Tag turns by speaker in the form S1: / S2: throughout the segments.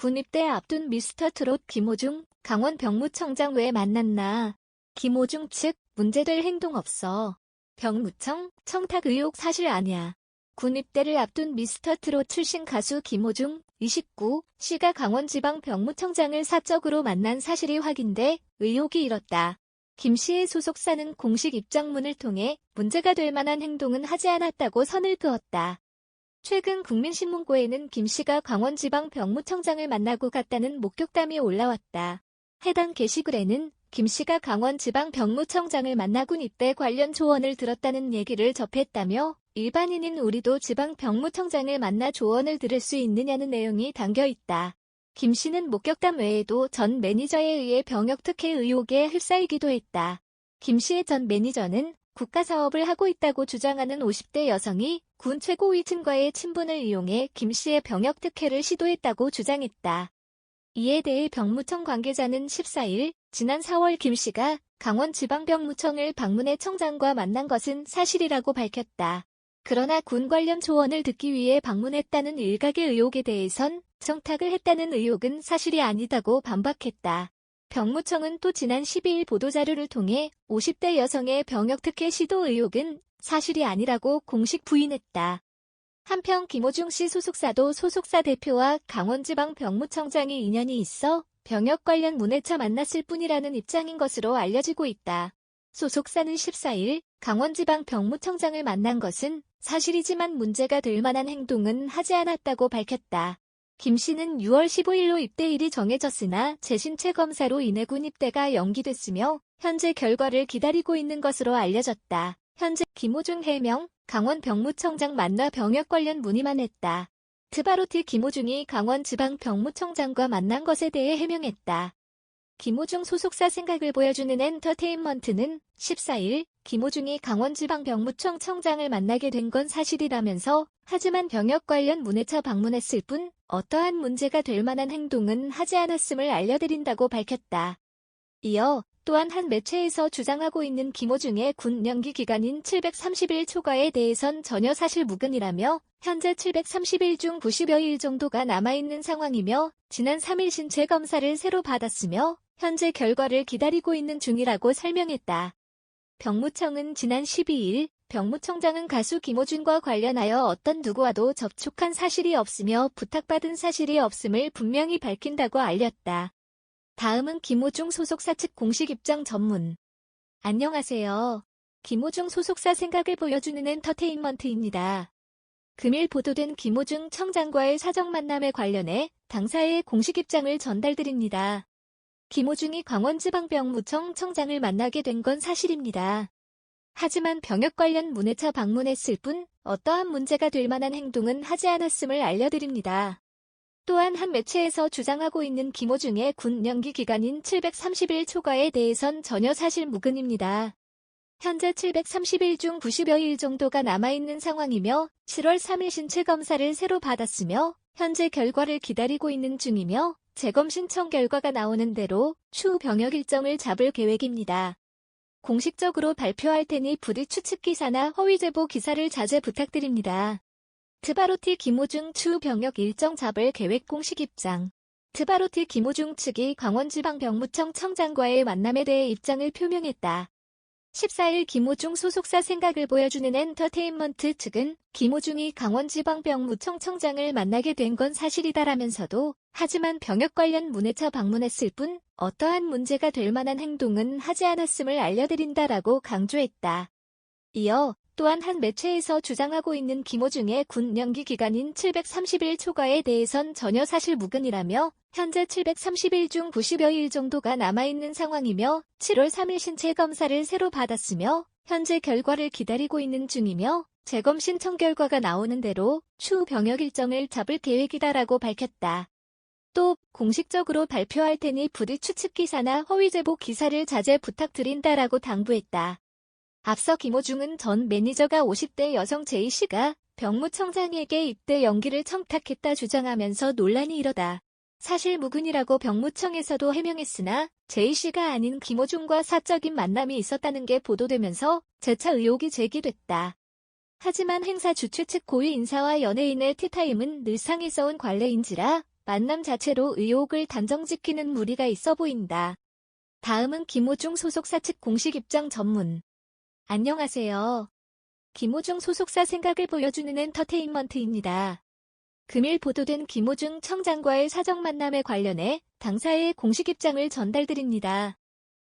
S1: 군입대 앞둔 미스터 트롯 김호중, 강원 병무청장 왜 만났나? 김호중 측, 문제될 행동 없어. 병무청, 청탁 의혹 사실 아니야. 군입대를 앞둔 미스터 트롯 출신 가수 김호중, 29, 씨가 강원지방 병무청장을 사적으로 만난 사실이 확인돼 의혹이 일었다. 김 씨의 소속사는 공식 입장문을 통해 문제가 될 만한 행동은 하지 않았다고 선을 그었다. 최근 국민신문고에는 김 씨가 강원지방 병무청장을 만나고 갔다는 목격담이 올라왔다. 해당 게시글에는 김 씨가 강원지방 병무청장을 만나군 입대 관련 조언을 들었다는 얘기를 접했다며 일반인인 우리도 지방 병무청장을 만나 조언을 들을 수 있느냐는 내용이 담겨 있다. 김 씨는 목격담 외에도 전 매니저에 의해 병역 특혜 의혹에 휩싸이기도 했다. 김 씨의 전 매니저는 국가 사업을 하고 있다고 주장하는 50대 여성이 군 최고위층과의 친분을 이용해 김 씨의 병역 특혜를 시도했다고 주장했다. 이에 대해 병무청 관계자는 14일 지난 4월 김 씨가 강원지방병무청을 방문해 청장과 만난 것은 사실이라고 밝혔다. 그러나 군 관련 조언을 듣기 위해 방문했다는 일각의 의혹에 대해선 청탁을 했다는 의혹은 사실이 아니다고 반박했다. 병무청은 또 지난 12일 보도자료를 통해 50대 여성의 병역특혜 시도 의혹은 사실이 아니라고 공식 부인했다. 한편 김호중 씨 소속사도 소속사 대표와 강원지방 병무청장이 인연이 있어 병역 관련 문해차 만났을 뿐이라는 입장인 것으로 알려지고 있다. 소속사는 14일 강원지방 병무청장을 만난 것은 사실이지만 문제가 될 만한 행동은 하지 않았다고 밝혔다. 김 씨는 6월 15일로 입대일이 정해졌으나 재신체 검사로 인해 군 입대가 연기됐으며 현재 결과를 기다리고 있는 것으로 알려졌다. 현재 김호중 해명, 강원 병무청장 만나 병역 관련 문의만 했다. 트바로티 김호중이 강원 지방 병무청장과 만난 것에 대해 해명했다. 김호중 소속사 생각을 보여주는 엔터테인먼트는 14일 김호중이 강원지방병무청 청장을 만나게 된 건 사실이라면서 하지만 병역 관련 문해차 방문했을 뿐 어떠한 문제가 될 만한 행동은 하지 않았음을 알려드린다고 밝혔다. 이어 또한 한 매체에서 주장하고 있는 김호중의 군 연기 기간인 730일 초과에 대해선 전혀 사실 무근이라며 현재 730일 중 90여일 정도가 남아있는 상황이며 지난 3일 신체 검사를 새로 받았으며 현재 결과를 기다리고 있는 중이라고 설명했다. 병무청은 지난 12일 병무청장은 가수 김호준과 관련하여 어떤 누구와도 접촉한 사실이 없으며 부탁받은 사실이 없음을 분명히 밝힌다고 알렸다. 다음은 김호중 소속사 측 공식 입장 전문. 안녕하세요. 김호중 소속사 생각을 보여주는 엔터테인먼트입니다. 금일 보도된 김호중 청장과의 사적 만남에 관련해 당사의 공식 입장을 전달드립니다. 김호중이 강원지방병무청 청장을 만나게 된 건 사실입니다. 하지만 병역 관련 문해차 방문했을 뿐 어떠한 문제가 될 만한 행동은 하지 않았음을 알려드립니다. 또한 한 매체에서 주장하고 있는 김호중의 군 연기 기간인 730일 초과에 대해선 전혀 사실 무근입니다. 현재 730일 중 90여일 정도가 남아있는 상황이며 7월 3일 신체 검사를 새로 받았으며 현재 결과를 기다리고 있는 중이며 재검 신청 결과가 나오는 대로 추후 병역 일정을 잡을 계획입니다. 공식적으로 발표할 테니 부디 추측 기사나 허위 제보 기사를 자제 부탁드립니다. 트바로티 김호중 추후 병역 일정 잡을 계획 공식 입장 트바로티 김호중 측이 강원지방병무청 청장과의 만남에 대해 입장을 표명했다. 14일 김호중 소속사 생각을 보여주는 엔터테인먼트 측은 김호중이 강원지방병무청 청장을 만나게 된 건 사실이다라면서도 하지만 병역 관련 문해차 방문했을 뿐 어떠한 문제가 될 만한 행동은 하지 않았음을 알려드린다라고 강조했다. 이어 또한 한 매체에서 주장하고 있는 김호중의 군 연기 기간인 730일 초과에 대해선 전혀 사실 무근이라며 현재 730일 중 90여일 정도가 남아있는 상황이며 7월 3일 신체 검사를 새로 받았으며 현재 결과를 기다리고 있는 중이며 재검 신청 결과가 나오는 대로 추후 병역 일정을 잡을 계획이다라고 밝혔다. 또 공식적으로 발표할 테니 부디 추측 기사나 허위 제보 기사를 자제 부탁드린다라고 당부했다. 앞서 김호중은 전 매니저가 50대 여성 J씨가 병무청장에게 입대 연기를 청탁했다 주장하면서 논란이 일어다 사실 무근이라고 병무청에서도 해명했으나 J씨가 아닌 김호중과 사적인 만남이 있었다는 게 보도되면서 재차 의혹이 제기됐다. 하지만 행사 주최 측 고위 인사와 연예인의 티타임은 늘상 있어온 관례인지라 만남 자체로 의혹을 단정짓기는 무리가 있어 보인다. 다음은 김호중 소속사 측 공식 입장 전문. 안녕하세요. 김호중 소속사 생각을 보여주는 엔터테인먼트입니다. 금일 보도된 김호중 청장과의 사적 만남에 관련해 당사의 공식 입장을 전달드립니다.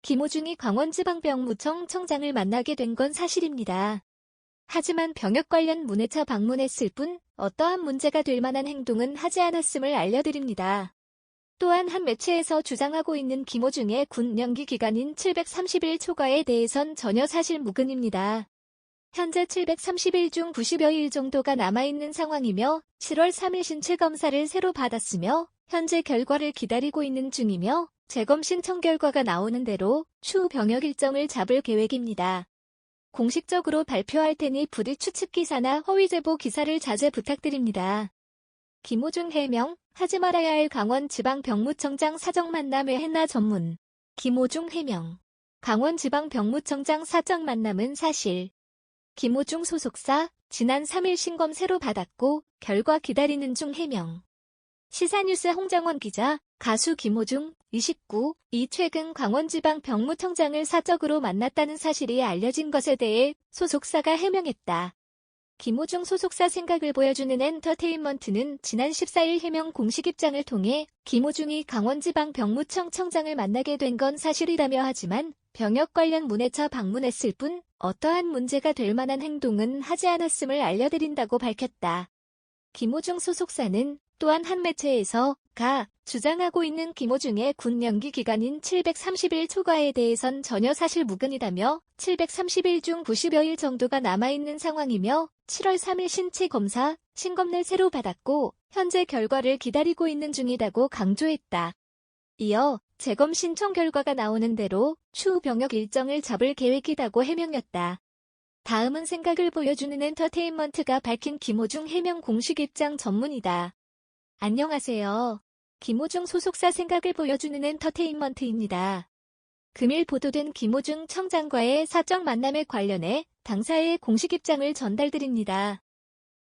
S1: 김호중이 강원지방병무청 청장을 만나게 된 건 사실입니다. 하지만 병역 관련 문해차 방문했을 뿐 어떠한 문제가 될 만한 행동은 하지 않았음을 알려드립니다. 또한 한 매체에서 주장하고 있는 김호중의 군 연기 기간인 730일 초과에 대해선 전혀 사실 무근입니다. 현재 730일 중 90여일 정도가 남아있는 상황이며 7월 3일 신체 검사를 새로 받았으며 현재 결과를 기다리고 있는 중이며 재검 신청 결과가 나오는 대로 추후 병역 일정을 잡을 계획입니다. 공식적으로 발표할 테니 부디 추측 기사나 허위 제보 기사를 자제 부탁드립니다. 김호중 해명, 하지 말아야 할 강원지방병무청장 사적 만남의 해나 전문. 김호중 해명. 강원지방병무청장 사적 만남은 사실. 김호중 소속사, 지난 3일 신검 새로 받았고, 결과 기다리는 중 해명. 시사뉴스 홍정원 기자, 가수 김호중, 29, 이 최근 강원지방 병무청장을 사적으로 만났다는 사실이 알려진 것에 대해 소속사가 해명했다. 김호중 소속사 생각을 보여주는 엔터테인먼트는 지난 14일 해명 공식 입장을 통해 김호중이 강원지방 병무청 청장을 만나게 된 건 사실이라며 하지만 병역 관련 문해차 방문했을 뿐 어떠한 문제가 될 만한 행동은 하지 않았음을 알려드린다고 밝혔다. 김호중 소속사는 또한 한 매체에서 가 주장하고 있는 김호중의 군 연기 기간인 730일 초과에 대해선 전혀 사실 무근이다며 730일 중 90여일 정도가 남아있는 상황이며 7월 3일 신체 검사, 신검을 새로 받았고 현재 결과를 기다리고 있는 중이다고 강조했다. 이어 재검 신청 결과가 나오는 대로 추후 병역 일정을 잡을 계획이라고 해명했다. 다음은 생각을 보여주는 엔터테인먼트가 밝힌 김호중 해명 공식 입장 전문이다. 안녕하세요. 김호중 소속사 생각을 보여주는 엔터테인먼트입니다. 금일 보도된 김호중 청장과의 사적 만남에 관련해 당사의 공식 입장을 전달드립니다.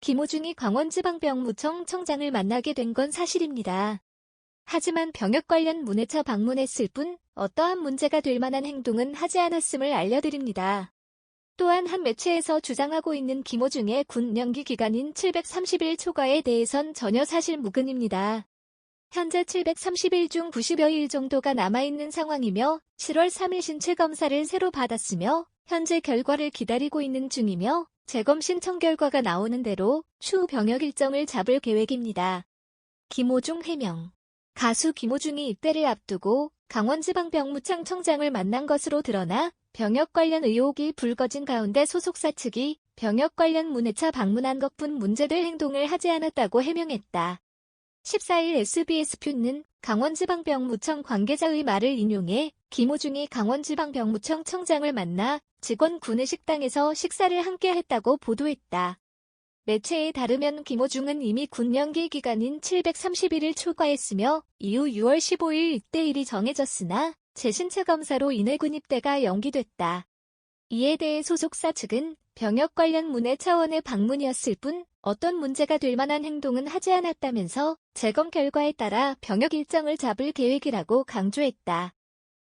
S1: 김호중이 강원지방병무청 청장을 만나게 된 건 사실입니다. 하지만 병역 관련 문해차 방문했을 뿐 어떠한 문제가 될 만한 행동은 하지 않았음을 알려드립니다. 또한 한 매체에서 주장하고 있는 김호중의 군 연기 기간인 730일 초과에 대해선 전혀 사실 무근입니다. 현재 730일 중 90여일 정도가 남아있는 상황이며 7월 3일 신체 검사를 새로 받았으며 현재 결과를 기다리고 있는 중이며 재검 신청 결과가 나오는 대로 추후 병역 일정을 잡을 계획입니다. 김호중 해명 가수 김호중이 입대를 앞두고 강원지방병무청 청장을 만난 것으로 드러나 병역 관련 의혹이 불거진 가운데 소속사 측이 병역 관련 문해차 방문한 것뿐 문제될 행동을 하지 않았다고 해명했다. 14일 SBS표는 강원지방병무청 관계자의 말을 인용해 김호중이 강원지방병무청 청장을 만나 직원 구내 식당에서 식사를 함께 했다고 보도했다. 매체에 따르면 김호중은 이미 군연기 기간인 731일 초과했으며 이후 6월 15일 입대일이 정해졌으나 재신체 검사로 인해 군입대가 연기됐다. 이에 대해 소속사 측은 병역 관련 문의 차원의 방문이었을 뿐 어떤 문제가 될 만한 행동은 하지 않았다면서 재검 결과에 따라 병역 일정을 잡을 계획이라고 강조했다.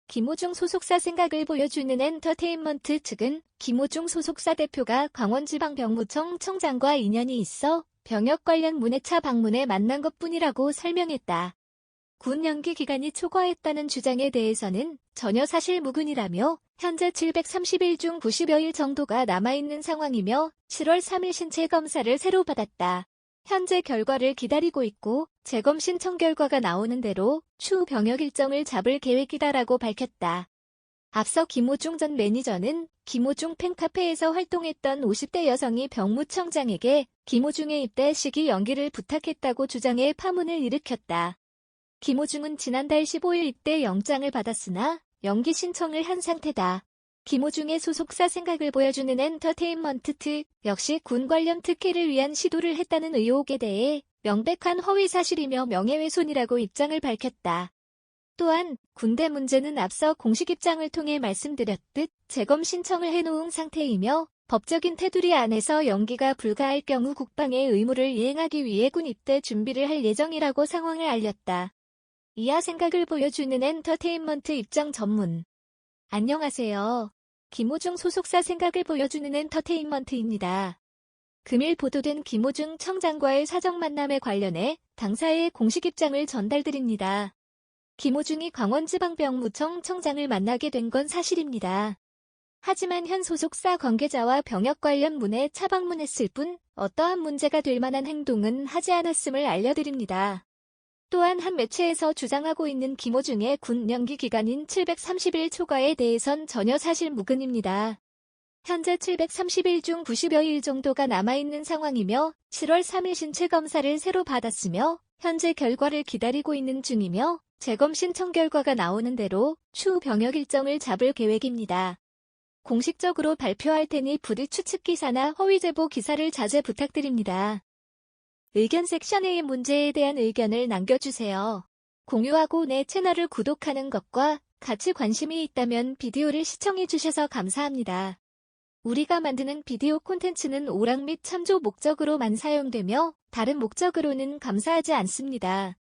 S1: 김호중 소속사 생각을 보여주는 엔터테인먼트 측은 김호중 소속사 대표가 강원지방병무청 청장과 인연이 있어 병역 관련 문해차 방문에 만난 것뿐이라고 설명했다. 군 연기 기간이 초과했다는 주장에 대해서는 전혀 사실 무근이라며 현재 730일 중 90여일 정도가 남아있는 상황이며 7월 3일 신체 검사를 새로 받았다. 현재 결과를 기다리고 있고 재검 신청 결과가 나오는 대로 추후 병역 일정을 잡을 계획이다라고 밝혔다. 앞서 김호중 전 매니저는 김호중 팬카페에서 활동했던 50대 여성이 병무청장에게 김호중의 입대 시기 연기를 부탁했다고 주장해 파문을 일으켰다. 김호중은 지난달 15일 입대 영장을 받았으나 연기 신청을 한 상태다. 김호중의 소속사 생각을 보여주는 엔터테인먼트 특 역시 군 관련 특혜를 위한 시도를 했다는 의혹에 대해 명백한 허위 사실이며 명예훼손이라고 입장을 밝혔다. 또한 군대 문제는 앞서 공식 입장을 통해 말씀드렸듯 재검 신청을 해놓은 상태이며 법적인 테두리 안에서 연기가 불가할 경우 국방의 의무를 이행하기 위해 군 입대 준비를 할 예정이라고 상황을 알렸다. 이하 생각을 보여주는 엔터테인먼트 입장 전문. 안녕하세요. 김호중 소속사 생각을 보여주는 엔터테인먼트입니다. 금일 보도된 김호중 청장과의 사적 만남에 관련해 당사의 공식 입장을 전달드립니다. 김호중이 광원지방병무청 청장을 만나게 된 건 사실입니다. 하지만 현 소속사 관계자와 병역 관련 문에 차방문했을 뿐 어떠한 문제가 될 만한 행동은 하지 않았음을 알려드립니다. 또한 한 매체에서 주장하고 있는 김호중의 군 연기 기간인 730일 초과에 대해선 전혀 사실 무근입니다. 현재 730일 중 90여일 정도가 남아있는 상황이며 7월 3일 신체 검사를 새로 받았으며 현재 결과를 기다리고 있는 중이며 재검 신청 결과가 나오는 대로 추후 병역 일정을 잡을 계획입니다. 공식적으로 발표할 테니 부디 추측 기사나 허위 제보 기사를 자제 부탁드립니다. 의견 섹션의 문제에 대한 의견을 남겨주세요. 공유하고 내 채널을 구독하는 것과 같이 관심이 있다면 비디오를 시청해주셔서 감사합니다. 우리가 만드는 비디오 콘텐츠는 오락 및 참조 목적으로만 사용되며 다른 목적으로는 감사하지 않습니다.